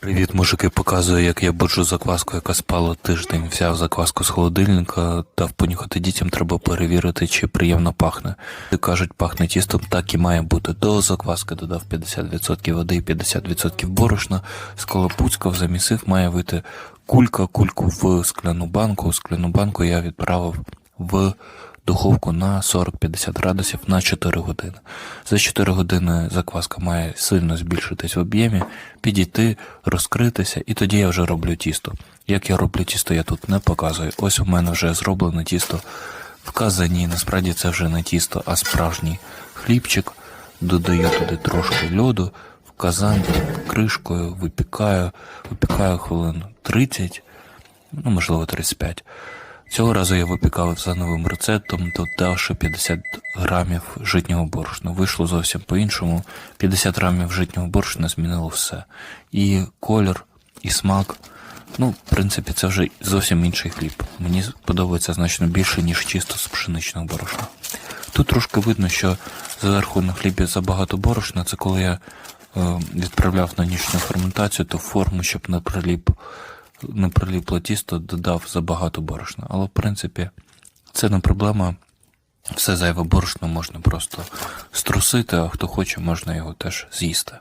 Привіт, мужики, показую, як я буджу закваску, яка спала тиждень. Взяв закваску з холодильника, дав понюхати дітям, треба перевірити, чи приємно пахне. Кажуть, пахне тістом, так і має бути. До закваски додав 50% води і 50% борошна, сколопуцькав, замісив, має вийти кулька, кульку в скляну банку. Скляну банку я відправив в духовку на 40-50 градусів на 4 години. За 4 години закваска має сильно збільшитись в об'ємі, підійти, розкритися, і тоді я вже роблю тісто. Як я роблю тісто, я тут не показую. Ось у мене вже зроблене тісто в казані. Насправді це вже не тісто, а справжній хлібчик. Додаю туди трошки льоду, в казан кришкою, випікаю, випікаю хвилин 30, ну можливо 35. Цього разу я випікав за новим рецептом, додавши 50 грамів житнього борошна. Вийшло зовсім по-іншому. 50 грамів житнього борошна змінило все. І колір, і смак. Ну, в принципі, це вже зовсім інший хліб. Мені подобається значно більше, ніж чисто з пшеничного борошна. Тут трошки видно, що зверху на хлібі забагато борошна. Це коли я е, відправляв на нічну ферментацію, то форму, щоб не приліп не приліпло тісто, додав забагато борошна. Але в принципі це не проблема. Все зайве борошно можна просто струсити, а хто хоче, можна його теж з'їсти.